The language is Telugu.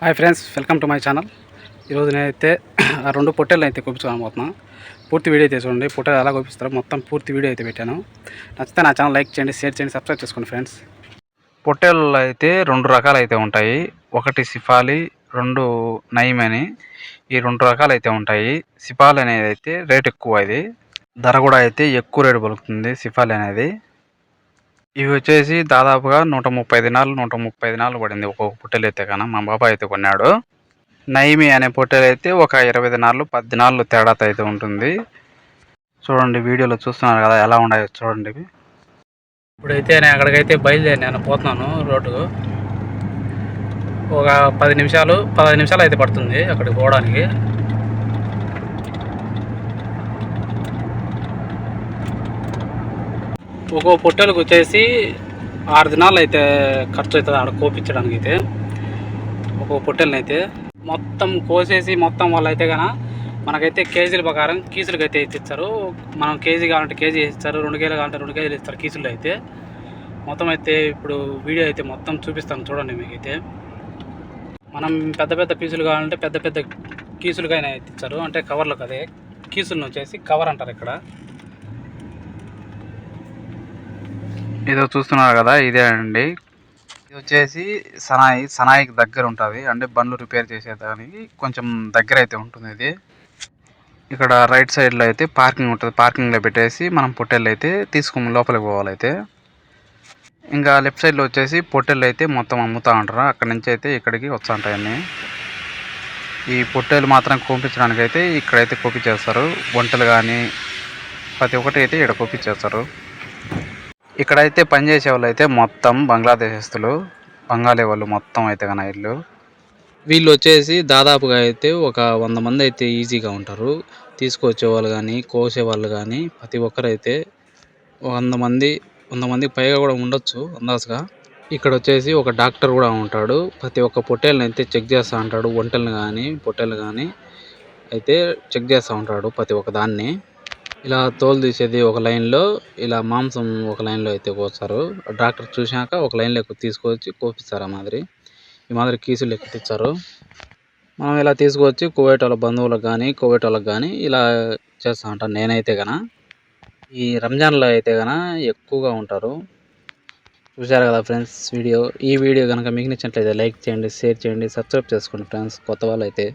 Hi friends welcome to my channel. ఈరోజు నేనైతే ఆ రెండు పొట్టెలను అయితే కొప్పించుకోబోతున్నాను పూర్తి వీడియో అయితే చూడండి పొట్టెలు ఎలా కొప్పిస్తారో మొత్తం పూర్తి వీడియో అయితే పెట్టాను. నచ్చితే నా ఛానల్ లైక్ చేయండి షేర్ చేయండి సబ్స్క్రైబ్ చేసుకోండి ఫ్రెండ్స్. పొట్టేళ్ళు అయితే రెండు రకాలు అయితే ఉంటాయి. ఒకటి సిఫాలి రెండు నయం అని ఈ రెండు రకాలు అయితే ఉంటాయి. సిఫాలి అనేది అయితే రేట్ ఎక్కువ ఇది. ధర కూడా అయితే ఎక్కువ రేటు పలుకుతుంది సిఫాలి అనేది. ఇవి వచ్చేసి దాదాపుగా నూట ముప్పై దినాలు నూట ముప్పై దినాలు పడింది. ఒక్కొక్క పొట్టెలు అయితే కానీ మా బాబాయ్ అయితే కొన్నాడు. నైమి అనే పొట్టెలు అయితే ఒక ఇరవై దినాలు పది దినాలు తేడాతో అయితే ఉంటుంది. చూడండి వీడియోలో చూస్తున్నారు కదా ఎలా ఉన్నాయో చూడండి ఇవి. ఇప్పుడైతే నేను అక్కడికైతే బయలుదేరి నేను పోతున్నాను రోడ్డుకు ఒక పది నిమిషాలు పదహైదు నిమిషాలు అయితే పడుతుంది అక్కడికి పోవడానికి. ఒక్కో పొట్టెలకు వచ్చేసి ఆరు దినాలు అయితే ఖర్చు అవుతుంది ఆడ కోపించడానికి అయితే ఒక్కో పొట్టెలను అయితే మొత్తం కోసేసి మొత్తం వాళ్ళు అయితే కన మనకైతే కేజీల ప్రకారం కీసులకు అయితే ఇస్తారు మనం కేజీ కావాలంటే కేజీ ఇస్తారు రెండు కేజీలు కావాలంటే రెండు కేజీలు ఇస్తారు కీసులు అయితే మొత్తం అయితే ఇప్పుడు వీడియో అయితే మొత్తం చూపిస్తాను చూడండి మీకైతే. మనం పెద్ద పెద్ద పీసులు కావాలంటే పెద్ద పెద్ద కీసులుగానే ఇస్తారు అంటే కవర్లకు అదే కీసులను వచ్చేసి కవర్ అంటారు ఇక్కడ. ఏదో చూస్తున్నారు కదా ఇదే అండి. ఇది వచ్చేసి సనాయి సనాయికి దగ్గర ఉంటుంది. అంటే బండ్లు రిపేర్ చేసేదానికి కొంచెం దగ్గర అయితే ఉంటుంది ఇది. ఇక్కడ రైట్ సైడ్లో అయితే పార్కింగ్ ఉంటుంది. పార్కింగ్లో పెట్టేసి మనం పొట్టెళ్ళు అయితే తీసుకుని లోపలికి పోవాలైతే. ఇంకా లెఫ్ట్ సైడ్లో వచ్చేసి పొట్టెళ్ళు అయితే మొత్తం అమ్ముతూ ఉంటారు. అక్కడి నుంచి అయితే ఇక్కడికి వస్తూ ఈ పొట్టెలు మాత్రం కోపించడానికి అయితే ఇక్కడైతే కోపించేస్తారు. వంటలు కానీ ప్రతి ఒక్కటి అయితే ఇక్కడ కోపించేస్తారు. ఇక్కడైతే పనిచేసే వాళ్ళు అయితే మొత్తం బంగ్లాదేశస్తులు బంగాలీ వాళ్ళు మొత్తం అయితే కన ఇల్లు. వీళ్ళు వచ్చేసి దాదాపుగా అయితే ఒక వంద మంది అయితే ఈజీగా ఉంటారు. తీసుకొచ్చే వాళ్ళు కానీ కోసే వాళ్ళు కానీ ప్రతి ఒక్కరైతే వంద మంది వంద మందికి పైగా కూడా ఉండొచ్చు అందాజుగా. ఇక్కడ వచ్చేసి ఒక డాక్టర్ కూడా ఉంటాడు. ప్రతి ఒక్క పొట్టేళ్ళని అయితే చెక్ చేస్తూ ఉంటాడు. ఒంటెలను కానీ పొట్టేలు కానీ అయితే చెక్ చేస్తూ ఉంటాడు ప్రతి ఒక్క దాన్ని. ఇలా తోలు తీసేది ఒక లైన్లో ఇలా మాంసం ఒక లైన్లో అయితే కోస్తారు డాక్టర్ చూశాక ఒక లైన్లో తీసుకొచ్చి కోపిస్తారు ఆ మాదిరి. ఈ మాదిరి కీసులు ఎక్కిస్తారు మనం ఇలా తీసుకొచ్చి కువైట్ వాళ్ళ బంధువులకు కానీ కువైట్ వాళ్ళకి కానీ ఇలా చేస్తూ ఉంటాను నేనైతే గన ఈ రంజాన్లో అయితే గన ఎక్కువగా ఉంటారు. చూశారు కదా ఫ్రెండ్స్ వీడియో. ఈ వీడియో కనుక మీకు నచ్చినట్లయితే లైక్ చేయండి షేర్ చేయండి సబ్స్క్రైబ్ చేసుకోండి ఫ్రెండ్స్. కొత్త వాళ్ళు అయితే